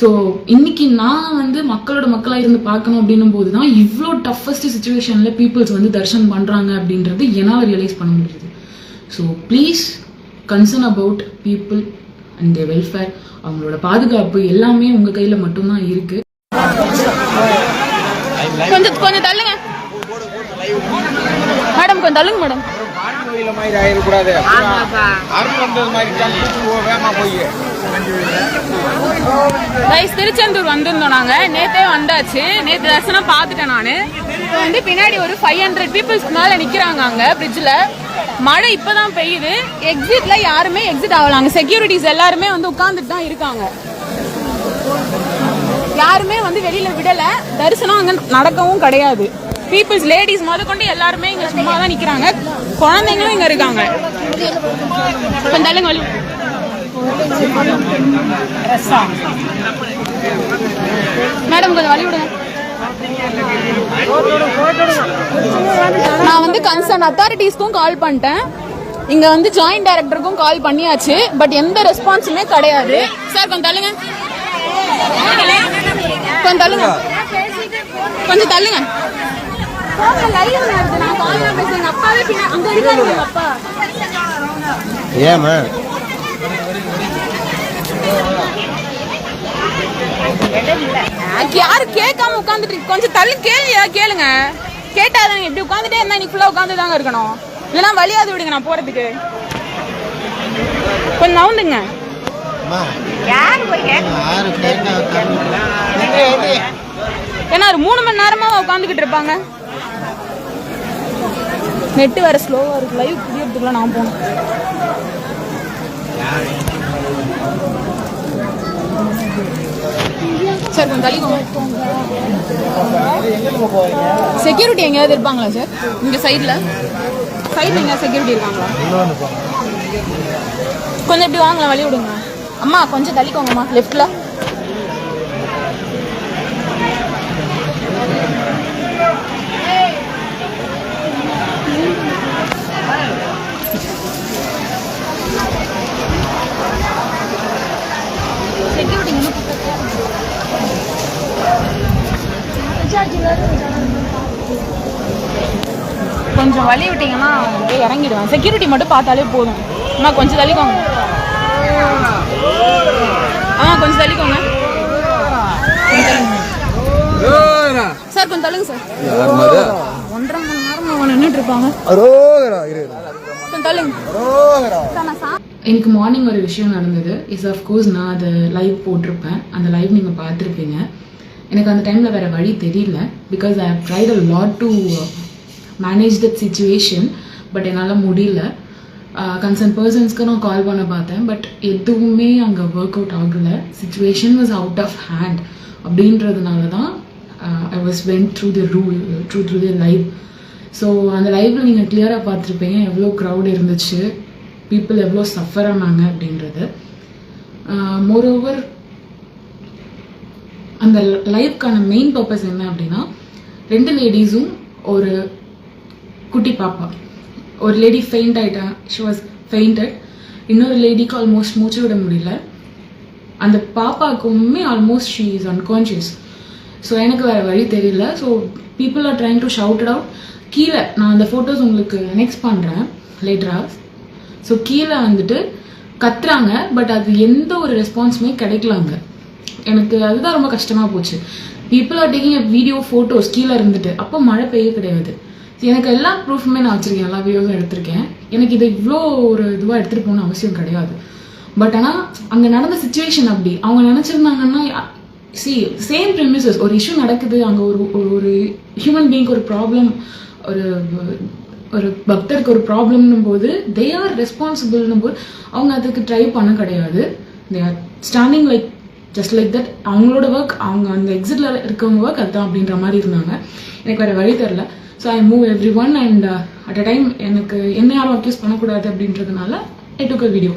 So இன்னைக்கு நான் வந்து மக்களோட மக்களாக இருந்து பார்க்கணும் அப்படின்னும் போது தான் இவ்வளோ டஃபஸ்ட் சுச்சுவேஷனில் பீப்புள்ஸ் வந்து தர்ஷன் பண்ணுறாங்க அப்படின்றது என்னால் ரியலைஸ் பண்ண முடியுது. So please concern about people and their welfare அவங்களோட பாதுகாப்பு எல்லாமே உங்கள் கையில் மட்டும்தான் இருக்குது கொஞ்சம் கொஞ்சம் தள்ளுங்க. மேடம் கொஞ்சம் தள்ளுங்க மேடம். மாதிரி ஆயிடக்கூடாது போய் ரைஸ் திருச்செந்தூர் வந்திருந்தோம் நாங்க. நேத்தே வந்தாச்சு. நேத்து தரிசனம் பார்த்துட்டேன் நானு. இப்போ வந்து பின்னாடி ஒரு ஃபைவ் ஹண்ட்ரட் பீப்புள்ஸ்க்கு மேல நிக்கிறாங்க அங்க பிரிட்ஜ்ல மழை இப்பதான் பெய்யுது. எக்ஸிட்ல யாருமே எக்ஸிட் ஆகலாங்க செக்யூரிட்டிஸ் எல்லாருமே வந்து உட்கார்ந்துட்டு தான் இருக்காங்க. யாருமே வந்து வெளியில விடல. தரிசனம் அங்க நடக்கவும் கிடையாது. பீப்புள்ஸ் லேடிஸ் முத கொண்டு எல்லாருமே இங்க சும்மா தான் நிக்கிறாங்க. குழந்தைங்களும் இங்க இருக்காங்க. கொஞ்சம் தள்ளுங்க வழி மேடம் கொஞ்சம் வழி விடுங்க. நான் வந்து கன்சர்ன் அத்தாரிட்டிஸ்க்கும் கால் பண்ணிட்டேன். இங்க வந்து ஜாயிண்ட் டைரக்டருக்கும் கால் பண்ணியாச்சு. பட் எந்த ரெஸ்பான்ஸுமே கிடையாது. சார் கொஞ்சம் தள்ளுங்க. கொஞ்சம் தள்ளுங்க. கொஞ்சம் தள்ளுங்க. ஏமா யாரு கேட்காம உட்காந்துட்டு கொஞ்சம் தள்ளி கேள்வியா கேளுங்க. கேட்டாதான் இப்படி உட்காந்துட்டே இருந்தா நீ ஃபுல்லா உட்காந்து தாங்க இருக்கணும். இல்லைன்னா வழியாது விடுங்க நான் போறதுக்கு. கொஞ்சம் நவுந்துங்க. ஏன்னா ஒரு மூணு மணி நேரமா உட்காந்துக்கிட்டு இருப்பாங்க. நெட் வேற ஸ்லோவா இருக்கு. லைவ் புரியறதுக்குள்ள நான் போகணும். சார் கொஞ்சம் தள்ளிக்கோங்க செக்யூரிட்டி எங்கேயாவது இருப்பாங்களா சார்? இங்க சைடுல சைடுல எங்கேயாவது செக்யூரிட்டி இருக்காங்களா? கொஞ்சம் இப்படி வாங்கலாம் வழி விடுங்க. அம்மா கொஞ்சம் தள்ளிக்கோங்கம்மா லெஃப்ட்ல கொஞ்சம் வழி விட்டீங்கன்னா அப்படியே இறங்கிடுவேன். செக்யூரிட்டி மட்டும் பார்த்தாலே போதும். அம்மா கொஞ்சம் தள்ளிக்கோங்க. ஆ கொஞ்சம் தள்ளிக்கோங்க. சார் கொஞ்சம் தள்ளுங்க சார். ஒன்றரை மணி நேரம் அவங்க நின்றுட்டு இருப்பாங்க. கொஞ்சம் தள்ளுங்க. எனக்கு மார்னிங் ஒரு விஷயம் நடந்தது. இஸ் கோர்ஸ் நான் அதை லைவ் போட்டிருப்பேன். அந்த லைவ் நீங்கள் பார்த்துருப்பீங்க. எனக்கு அந்த டைமில் வேறு வழி தெரியல because I have tried a lot to manage that situation but என்னால் முடியல. Uh, கன்சர்ன் பர்சன்ஸ்க்கு நான் கால் பண்ண பார்த்தேன் பட் எதுவுமே அங்கே ஒர்க் அவுட் ஆகலை. Situation was out of hand அப்படின்றதுனால தான் I was went through the rule through through the live so அந்த லைவில் நீங்கள் கிளியராக பார்த்துருப்பீங்க எவ்வளோ க்ரௌட் இருந்துச்சு பீப்புள் எவ்வளோ சஃபர் ஆனாங்க அப்படின்றது. Uh, மோரோவர் அந்த லைஃப்க்கான மெயின் பர்பஸ் என்ன அப்படின்னா ரெண்டு லேடிஸும் ஒரு குட்டி பாப்பா. ஒரு லேடி ஃபெயிண்ட் ஆகிட்டேன் ஷி வாஸ் ஃபெயிண்டட் இன்னொரு லேடிக்கு ஆல்மோஸ்ட் மூச்சு விட முடியல. அந்த பாப்பாக்குமே almost she is unconscious so எனக்கு வேறு வழி தெரியல. So people are trying to shout out கீழே நான் அந்த ஃபோட்டோஸ் உங்களுக்கு நெக்ஸ்ட் பண்ணுறேன் லேட்டராக ஸோ கீழே வந்துட்டு கத்துறாங்க பட் அது எந்த ஒரு ரெஸ்பான்ஸுமே கிடைக்கலாங்க எனக்கு அதுதான் ரொம்ப கஷ்டமாக போச்சு. People are taking video photos கீழே இருந்துட்டு அப்போ மழை பெய்ய கிடையாது. எனக்கு எல்லா ப்ரூஃபுமே நான் வச்சுருக்கேன் எல்லா வீடியோஸும் எடுத்திருக்கேன். எனக்கு இதை இவ்வளோ ஒரு இதுவாக எடுத்துகிட்டு போகணும் அவசியம் கிடையாது. பட் ஆனால் அங்கே நடந்த சுச்சுவேஷன் அப்படி. அவங்க நினச்சிருந்தாங்கன்னா சி சேம் ப்ரிமிசஸ் ஒரு இஷ்யூ நடக்குது அங்கே ஒரு ஒரு- ஒரு ஹியூமன் பீயிங்க்கு ஒரு ப்ராப்ளம் ஒரு ஒரு பக்தருக்கு ஒரு ப்ராப்ளம்னும் போது தே ஆர் ரெஸ்பான்சிபிள்னும் போது அவங்க அதுக்கு ட்ரை பண்ண கிடையாது. They are standing like just like that அவங்களோட ஒர்க் அவங்க அந்த எக்ஸிட்ல இருக்கவங்க ஒர்க் அதுதான் அப்படின்ற மாதிரி இருந்தாங்க. எனக்கு வேறு வழி தெரில so I move everyone and at a time எனக்கு என்ன யாரும் அக்யூஸ் பண்ணக்கூடாது அப்படின்றதுனால I took a video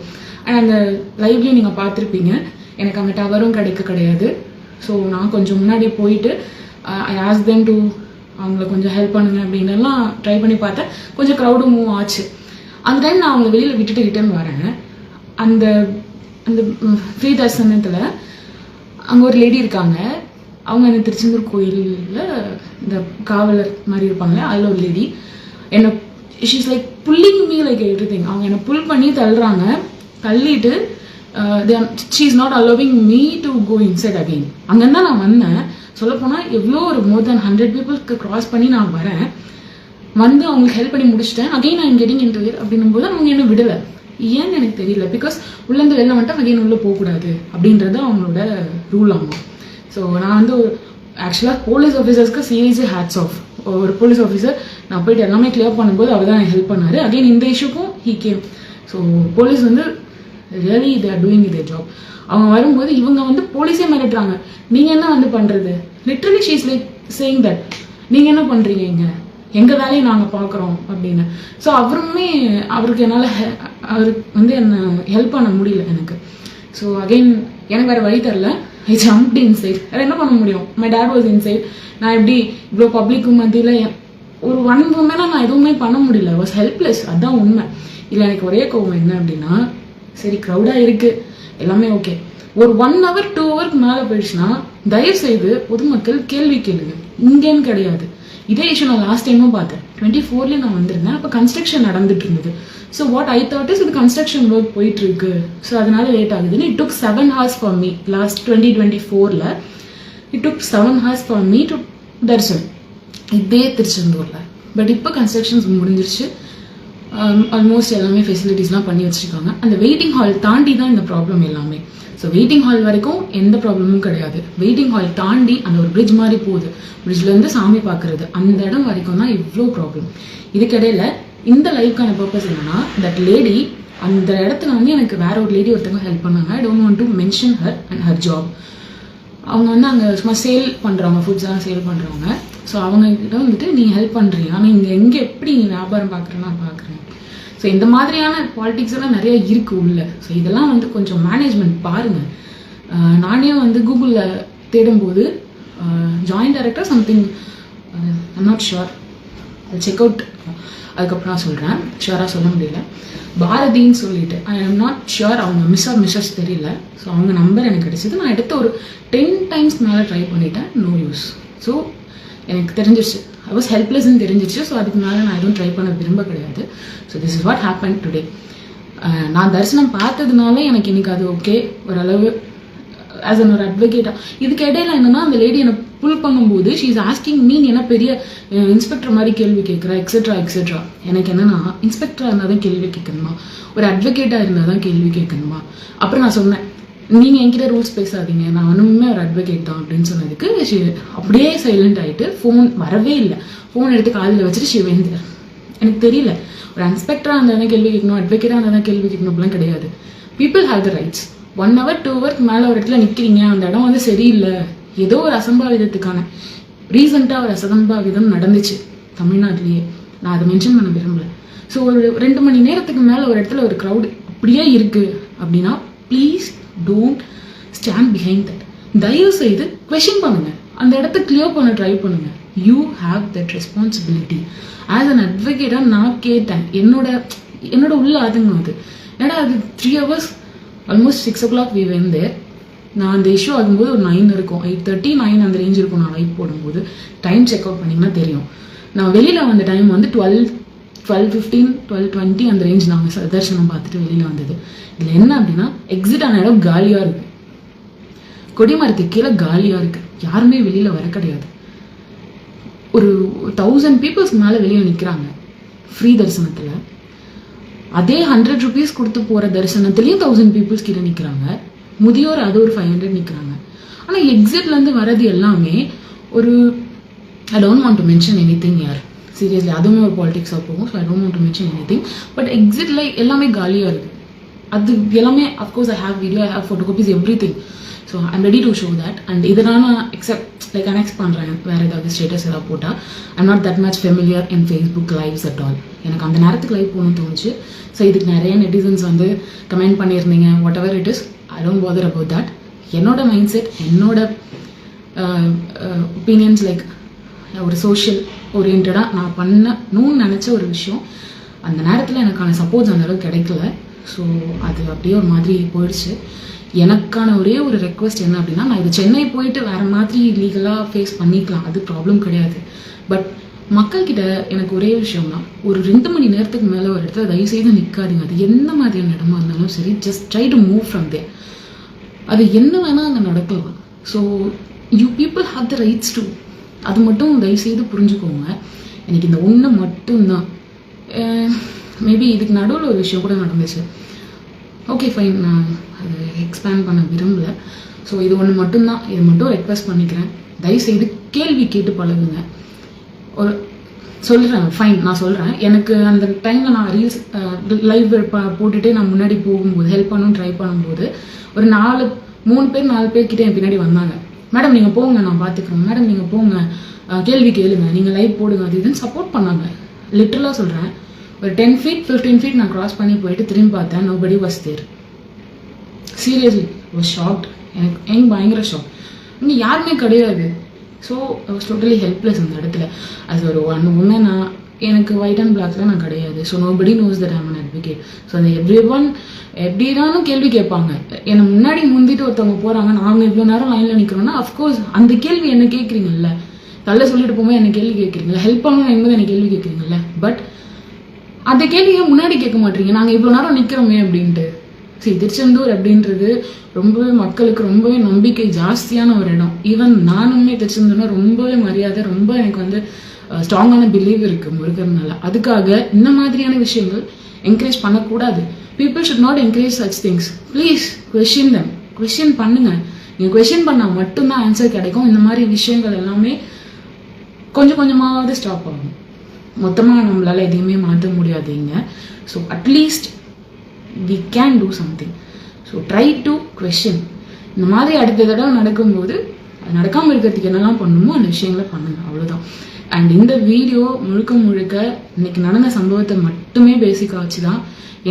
and அந்த லைவ்லேயும் நீங்கள் பார்த்துருப்பீங்க. எனக்கு அங்கே டவரும் கிடைக்க கிடையாது. ஸோ நான் கொஞ்சம் முன்னாடி போயிட்டு ஐ ஆஸ் தென் டு அவங்கள கொஞ்சம் ஹெல்ப் பண்ணுங்க அப்படின்னு எல்லாம் ட்ரை பண்ணி பார்த்தேன். கொஞ்சம் க்ரௌடும் மூவ் ஆச்சு. அந்த டைம் நான் அவங்கள வெளியில் விட்டுட்டு ரிட்டர்ன் வரேன். அந்த அந்த ஃப்ரீ தர்சனத்தில் அங்கே ஒரு லேடி இருக்காங்க. அவங்க என்ன திருச்செந்தூர் கோயிலில் இந்த காவலர் மாதிரி இருப்பாங்களே அதில் ஒரு லேடி என்னை she's like pulling me like everything அவங்க என்னை புல் பண்ணி தள்ளுறாங்க. தள்ளிட்டு she is not allowing me to go inside again அங்கேருந்து தான் நான் வந்தேன். சொல்லப்போனால் எவ்வளோ ஒரு மோர் தென் ஹண்ட்ரட் பீப்புளுக்கு க்ராஸ் பண்ணி நான் வரேன். வந்து அவங்களுக்கு ஹெல்ப் பண்ணி முடிச்சிட்டேன். அகைன் நான் கெட்டிங் இன்டர்வியூ அப்படின்னும் போது அவங்க என்ன விடலை. ஏன்னு எனக்கு தெரியல. பிகாஸ் உள்ளேருந்து வெளில வந்துட்டு அகைன் உள்ளே போகக்கூடாது அப்படின்றது அவங்களோட ரூல் ஆகும் ஸோ நான் வந்து ஆக்சுவலாக போலீஸ் ஆஃபீஸர்ஸ்க்கு சீரியஸே ஹேட்ஸ் ஆஃப் ஒரு போலீஸ் ஆஃபீஸர் நான் போயிட்டு எல்லாமே கிளியர் பண்ணும்போது அவர் தான் ஹெல்ப் பண்ணார். அகைன் இந்த இஷ்யூக்கும் ஹீ கேம் ஸோ போலீஸ் வந்து ரியலி தே ஆர் டூயிங் இதே ஜாப் அவங்க வரும்போது இவங்க வந்து போலீஸே மிரட்டுறாங்க. நீங்கள் என்ன வந்து பண்ணுறது literally she's like saying that நீங்கள் என்ன பண்ணுறீங்க இங்கே? எங்கள் வேலையை நாங்கள் பார்க்குறோம் அப்படின்னு. ஸோ அவருமே அவருக்கு என்னால் அவருக்கு வந்து என்னை ஹெல்ப் பண்ண முடியல எனக்கு. ஸோ அகைன் எனக்கு வேறு வழி தரல ஐ ஜம்ப்ட் இன்சைட் வேறு என்ன பண்ண முடியும்? மை டேட் வாஸ் இன்சைட் நான் எப்படி இவ்வளோ பப்ளிக் மத்தியில் ஒரு ஒன் உமனாக நான் எதுவுமே பண்ண முடியல. வாஸ் ஹெல்ப்லெஸ் அதுதான் உண்மை. இல்லை எனக்கு ஒரே கோவம் என்ன அப்படின்னா சரி க்ரௌடாக இருக்குது எல்லாமே ஓகே ஒரு ஒன் ஹவர் டூ ஹவருக்கு மேலே போயிடுச்சுன்னா தயவு செய்து பொதுமக்கள் கேள்வி கேளுங்க. இங்கேன்னு கிடையாது. இதே இஷ்யூ நான் லாஸ்ட் டைமும் பார்த்தேன். டுவெண்ட்டி ஃபோர்லேயே நான் வந்திருந்தேன். அப்போ கன்ஸ்ட்ரக்ஷன் நடந்துட்டு இருந்தது. So what I thought is இது கன்ஸ்ட்ரக்ஷன் ஒர்க் போயிட்டுருக்கு. ஸோ அதனால லேட் ஆகுதுன்னு. It took seven hours for me last twenty twenty ஃபோரில் it took seven hours for me to darshan இதே திருச்செந்தூரில். பட் இப்போ கன்ஸ்ட்ரக்ஷன்ஸ் முடிஞ்சிருச்சு. Um, ஆல்மோஸ்ட் எல்லாமே ஃபெசிலிட்டிஸ்லாம் பண்ணி வச்சுருக்காங்க. அந்த வெயிட்டிங் ஹால் தாண்டி தான் இந்த ப்ராப்ளம் எல்லாமே. ஸோ வெயிட்டிங் ஹால் வரைக்கும் எந்த ப்ராப்ளமும் கிடையாது. வெயிட்டிங் ஹால் தாண்டி அந்த ஒரு பிரிட்ஜ் மாதிரி போகுது. பிரிட்ஜ்லேருந்து சாமி பார்க்குறது அந்த இடம் வரைக்கும் தான் இவ்வளோ ப்ராப்ளம் இதுக்கிடையில இந்த லைஃப்க்கான பர்பஸ் என்னன்னா தட் லேடி அந்த இடத்துல வந்து எனக்கு வேற ஒரு லேடி ஒருத்தவங்க ஹெல்ப் பண்ணாங்க. I don't want to mention her and her job அவங்க வந்து அங்கே சும்மா சேல் பண்ணுறவங்க ஃபுட்ஸ் எல்லாம் சேல் பண்ணுறவங்க ஸோ அவங்கக்கிட்ட வந்துட்டு நீ ஹெல்ப் பண்ணுறீங்க ஆனால் இங்கே எங்கே எப்படி நீ வியாபாரம் பார்க்குறேன்னு நான் பார்க்குறேன். ஸோ இந்த மாதிரியான பாலிடிக்ஸ் எல்லாம் நிறைய இருக்கு உள்ள. ஸோ இதெல்லாம் வந்து கொஞ்சம் மேனேஜ்மெண்ட் பாருங்கள் நானே வந்து கூகுளில் தேடும்போது joint director something I'm not sure check out அதுக்கப்புறம் நான் சொல்கிறேன் ஷியராக சொல்ல முடியல. பாரதின்னு சொல்லிட்டு ஐ எம் நாட் ஷுர் அவங்க மிஸ் ஆர் மிஸ்ஸஸ் தெரியல. ஸோ அவங்க நம்பர் எனக்கு கிடச்சிது. நான் எடுத்து ஒரு டென் டைம்ஸ் மேலே ட்ரை பண்ணிட்டேன். நோ யூஸ் ஸோ எனக்கு தெரிஞ்சிருச்சு. ஐ வாஸ் ஹெல்ப்லெஸ்ன்னு தெரிஞ்சிருச்சு. ஸோ அதுக்கு மேலே நான் எதுவும் ட்ரை பண்ண விரும்ப கிடையாது. So this is what happen today நான் தரிசனம் பார்த்ததுனால எனக்கு இன்னைக்கு அது ஓகே ஓரளவு ஆஸ் அன் ஒரு அட்வொகேட்டா இதுக்கு இடையில என்னன்னா அந்த லேடி என்ன புல் பண்ணும்போது ஷீ இஸ் ஆஸ்கிங் மீன் என்ன பெரிய இன்ஸ்பெக்டர் மாதிரி கேள்வி கேட்குறா? எக்ஸெட்ரா எக்ஸெட்ரா எனக்கு என்னன்னா இன்ஸ்பெக்டரா இருந்தால் தான் கேள்வி கேட்கணுமா? ஒரு அட்வொகேட்டா இருந்தால் தான் கேள்வி கேட்கணுமா? அப்புறம் நான் சொன்னேன் நீங்க என்கிட்ட ரூல்ஸ் பேசாதீங்க. நான் ஒன்றுமே ஒரு அட்வொகேட் தான். அப்படின்னு சொன்னதுக்கு she அப்படியே சைலண்ட் ஆயிட்டு ஃபோன் வரவே இல்லை. ஃபோன் எடுத்து காதில் வச்சுட்டு ஷி வேந்து எனக்கு தெரியல. ஒரு இன்ஸ்பெக்டராக இருந்தால் தான் கேள்வி கேட்கணும் அட்வொகேட்டாக இருந்தால் தான் கேள்வி கேட்கணும் அப்படிலாம் கிடையாது. People have the rights one hour two ஹவர்க்கு மேலே ஒரு இடத்துல நிற்கிறீங்க அந்த இடம் வந்து சரியில்லை. ஏதோ ஒரு அசம்பாவிதத்துக்கான ரீசெண்டாக ஒரு அசம்பாவிதம் நடந்துச்சு தமிழ்நாட்டிலேயே. நான் அதை மென்ஷன் பண்ண விரும்பல. ஸோ ஒரு ரெண்டு மணி நேரத்துக்கு மேலே ஒரு இடத்துல ஒரு க்ரௌட் இப்படியே இருக்கு அப்படின்னா please don't stand behind that தயவு செய்து கொஷின் பண்ணுங்க. அந்த இடத்த கிளியர் பண்ண ட்ரை பண்ணுங்க. You have that responsibility as an அட்வொகேட்டாக நான் கேட்டேன். என்னோட என்னோட உள்ள அதுங்க அது. ஏன்னா அது three hours almost six o'clock we வந்து நான் அந்த இஷ்யூ ஆகும்போது ஒரு நைன் இருக்கும். எயிட் தேர்ட்டி நைன் அந்த ரேஞ்ச் இருக்கும் நான் லைட் போடும்போது. டைம் செக் அவுட் பண்ணிங்கன்னா தெரியும். நான் வெளியில் வந்த டைம் வந்து twelve twelve fifteen twelve twenty அந்த ரேஞ்ச் நாங்கள் தரிசனம் பார்த்துட்டு வெளியில் வந்தது. இதில் என்ன அப்படின்னா எக்ஸிட் ஆன இடம் காலியாக இருக்கும் கொடிமரத்துக்கு கீழே காலியாக இருக்கு. யாருமே வெளியில் வர கிடையாது. ஒரு தௌசண்ட் பீப்புள்ஸ் மேலே வெளியே நிற்கிறாங்க ஃப்ரீ தரிசனத்தில். அதே ஹண்ட்ரட் ருபீஸ் கொடுத்து போகிற தரிசனத்துலேயும் தௌசண்ட் பீப்புள்ஸ் கிட்ட நிற்கிறாங்க முதியோர் அது ஒரு ஃபைவ் ஹண்ட்ரட் நிற்கிறாங்க ஆனால் எக்ஸிட்லேருந்து வர்றது எல்லாமே ஒரு I don't want to mention anything யார் சீரியஸ்லி அதுவுமே ஒரு பாலிடிக்ஸாக போகும் so I don't want to mention anything but எக்ஸிட்டில் எல்லாமே காலியாக இருக்குது அது எல்லாமே of course I have video I have photocopies everything so I'm ready to show that and இதை நான் எக்ஸப்ட் லைக் அனெக்ஸ் பண்ணுறேன் வேறு ஏதாவது ஸ்டேட்டஸ் ஏதாவது போட்டால் I'm not that much familiar in Facebook lives at all எனக்கு அந்த நேரத்துக்கு லைவ் போகணும்னு தோணுச்சு. ஸோ இதுக்கு நிறைய நெட்டிசன்ஸ் வந்து கமெண்ட் பண்ணியிருந்தீங்க. Whatever it is I don't bother about that என்னோட மைண்ட் செட் என்னோட uh, uh, ஒப்பீனியன்ஸ் லைக் ஒரு சோஷியல் ஓரியன்டாக நான் பண்ணணும்னு நினச்ச ஒரு விஷயம். அந்த நேரத்தில் எனக்கான சப்போர்ட்ஸ் அந்த அளவுக்கு கிடைக்கல. ஸோ அது அப்படியே ஒரு மாதிரி போயிடுச்சு. எனக்கான ஒரே ஒரு ரெக்வஸ்ட் என்ன அப்படின்னா நான் இது சென்னை போயிட்டு வேற மாதிரி லீகலாக ஃபேஸ் பண்ணிக்கலாம். அது ப்ராப்ளம் கிடையாது. பட் மக்கள்கிட்ட எனக்கு ஒரே விஷயம் தான் ஒரு ரெண்டு மணி நேரத்துக்கு மேலே ஒரு இடத்துல தயவு செய்து நிற்காதீங்க அது எந்த மாதிரியான இடமா இருந்தாலும் சரி just try to move from they அது என்ன வேணால் அங்கே நடக்கலாம். So you people have the rights to அது மட்டும் தயவுசெய்து புரிஞ்சுக்கோங்க. எனக்கு இந்த ஒன்று மட்டும்தான். மேபி இதுக்கு நடுவில் ஒரு விஷயம் கூட நடந்துச்சு. ஓகே ஃபைன் நான் அது எக்ஸ்பேண்ட் பண்ண விரும்பல. ஸோ இது ஒன்று மட்டும்தான். இது மட்டும் ரெக்வஸ்ட் பண்ணிக்கிறேன். தயவுசெய்து கேள்வி கேட்டு பழகுங்க. ஒரு சொல்கிறேன் ஃபைன் நான் சொல்கிறேன் எனக்கு அந்த டைமில் நான் ரீல்ஸ் லைவ் போட்டுட்டு நான் முன்னாடி போகும்போது ஹெல்ப் பண்ணணும் ட்ரை பண்ணும்போது ஒரு நாலு மூணு பேர் நாலு பேர் கிட்டே என் பின்னாடி வந்தாங்க. மேடம் நீங்கள் போங்க நான் பார்த்துக்கிறேன் மேடம் நீங்கள் போங்க. கேள்வி கேளுங்க. நீங்கள் லைவ் போடுங்க. அது இதுன்னு சப்போர்ட் பண்ணாங்க. லிட்டரலாக சொல்கிறேன் ஒரு டென் ஃபீட் ஃபிஃப்டீன் ஃபீட் நான் க்ராஸ் பண்ணி போயிட்டு திரும்பி பார்த்தேன். Nobody was there seriously was shocked எனக்கு எனக்கு பயங்கர ஷாக் இங்கே யாருமே கிடையாது. ஸோ வாஸ் டோட்டலி ஹெல்ப்லெஸ் அந்த இடத்துல. அது ஒரு ஒன் உமனா எனக்கு ஒயிட் அண்ட் பிளாக்லாம் நான் கிடையாது. So nobody knows that I'm an advocate so அந்த எவ்ரி ஒன் எப்படிதானும் கேள்வி கேட்பாங்க. என்னை முன்னாடி முந்திட்டு ஒருத்தவங்க போகிறாங்க நாங்கள் இவ்வளோ நேரம் லைனில் நிற்கிறோன்னா அஃப்கோர்ஸ் அந்த கேள்வி என்ன கேட்குறீங்கல்ல? தள்ள சொல்லிட்டு போகும்போது என்ன கேள்வி கேட்குறீங்களா ஹெல்ப் பண்ணணும் என்பது என்ன கேள்வி கேட்குறீங்கல்ல? பட் அந்த கேள்வியை முன்னாடி கேட்க மாட்டீங்க. நாங்கள் இவ்வளோ நேரம் நிற்கிறோமே அப்படின்ட்டு. சரி திருச்செந்தூர் அப்படின்றது ரொம்பவே மக்களுக்கு ரொம்பவே நம்பிக்கை ஜாஸ்தியான ஒரு இடம். ஈவன் நானுமே திருச்செந்தூர்னா ரொம்பவே மரியாதை ரொம்ப எனக்கு வந்து ஸ்ட்ராங்கான பிலீவ் இருக்கு முருகர்னால அதுக்காக இந்த மாதிரியான விஷயங்கள் என்கரேஜ் பண்ணக்கூடாது. People should not encourage such things please question them question பண்ணுங்க. நீங்கள் கொஷின் பண்ணால் மட்டும்தான் ஆன்சர் கிடைக்கும். இந்த மாதிரி விஷயங்கள் எல்லாமே கொஞ்சம் கொஞ்சமாவது ஸ்டாப் ஆகும். மொத்தமாக நம்மளால எதையுமே மாற்ற முடியாதுங்க. So at least we can do something so try to question இந்த மாதிரி அடுத்த தடவை நடக்கும்போது அது நடக்காமல் இருக்கிறதுக்கு என்னெல்லாம் பண்ணணுமோ அந்த விஷயங்களை பண்ணுங்க. அவ்வளோதான் அண்ட் இந்த வீடியோ முழுக்க முழுக்க இன்னைக்கு நடந்த சம்பவத்தை மட்டுமே பேசிக்காக வச்சு தான்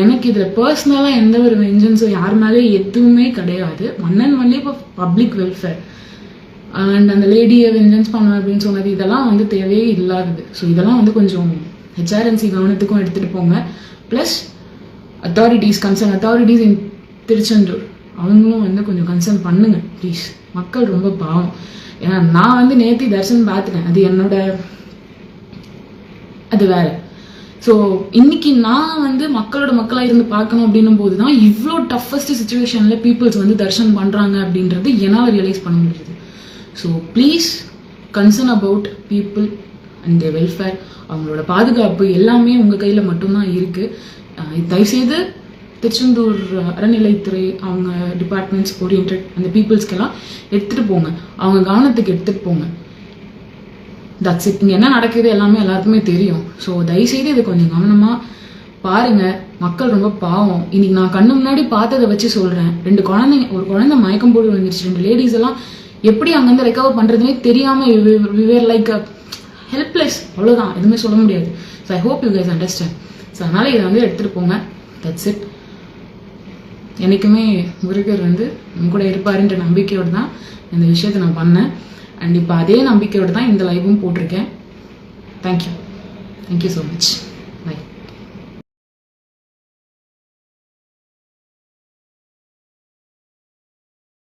எனக்கு இதில் பர்சனலாக எந்த ஒரு வெஞ்சன்ஸும் யார் மேலே எதுவுமே கிடையாது. ஒன் அண்ட் ஒன்லி இப்போ பப்ளிக் வெல்ஃபேர் அண்ட் அந்த லேடியை வெஞ்சன்ஸ் பண்ண அப்படின்னு சொன்னது இதெல்லாம் வந்து தேவையே இல்லாதது. ஸோ இதெல்லாம் வந்து கொஞ்சம் ஹெச்ஆர்என்சி கவனத்துக்கும் எடுத்துகிட்டு போங்க. Plus authorities concern authorities in Tiruchendur அவங்களும் வந்து கொஞ்சம் கன்சர்ன் பண்ணுங்க ப்ளீஸ் மக்கள் ரொம்ப பாவம். ஏன்னா நான் வந்து நேத்தி தரிசனம் பார்த்துட்டேன். அது என்னோட அது வேற. ஸோ இன்னைக்கு நான் வந்து மக்களோட மக்களாக இருந்து பார்க்கணும் அப்படின்னும் போது தான் இவ்வளோ டஃபஸ்ட் சுச்சுவேஷனில் பீப்புள்ஸ் வந்து தர்ஷன் பண்ணுறாங்க அப்படின்றது என்னால் ரியலைஸ் பண்ண முடியுது. So please concern about people and welfare அவங்களோட பாதுகாப்பு எல்லாமே உங்கள் கையில் மட்டும்தான் இருக்குது தயவுசெய்து திருச்செந்தூர் அறநிலைத்துறை அவங்க டிபார்ட்மெண்ட்ஸ் ஓரியன்ட் அந்த பீப்புள்ஸ்க்கெல்லாம் எடுத்துகிட்டு போங்க. அவங்க கவனத்துக்கு எடுத்துகிட்டு போங்க. தட்ஸ் இட் இங்கே என்ன நடக்குது எல்லாமே எல்லாருக்குமே தெரியும். ஸோ தயவுசெய்து இது கொஞ்சம் கவனமாக பாருங்க. மக்கள் ரொம்ப பாவம். இன்னைக்கு நான் கண்ணு முன்னாடி பார்த்ததை வச்சு சொல்கிறேன் ரெண்டு குழந்தைங்க ஒரு குழந்தை மயக்கம் போட்டு வந்துருச்சு ரெண்டு லேடிஸ் எல்லாம் எப்படி அங்கேருந்து ரெக்கவர் பண்ணுறதுனே தெரியாமல் விவேர் லைக் ஹெல்ப்லெஸ் uh, அவ்வளோதான் எதுவுமே சொல்ல முடியாது. So I hope you guys understand so அதனால் இதை வந்து எடுத்துகிட்டு போங்க. தட்ஸ் இட் என்றைக்குமே முருகர் வந்து நம்ம கூட இருப்பாருன்ற நம்பிக்கையோடு தான் இந்த விஷயத்தை நான் பண்ணேன். அண்ட் இப்போ அதே நம்பிக்கையோடு தான் இந்த லைவும் போட்டிருக்கேன். Thank you thank you so much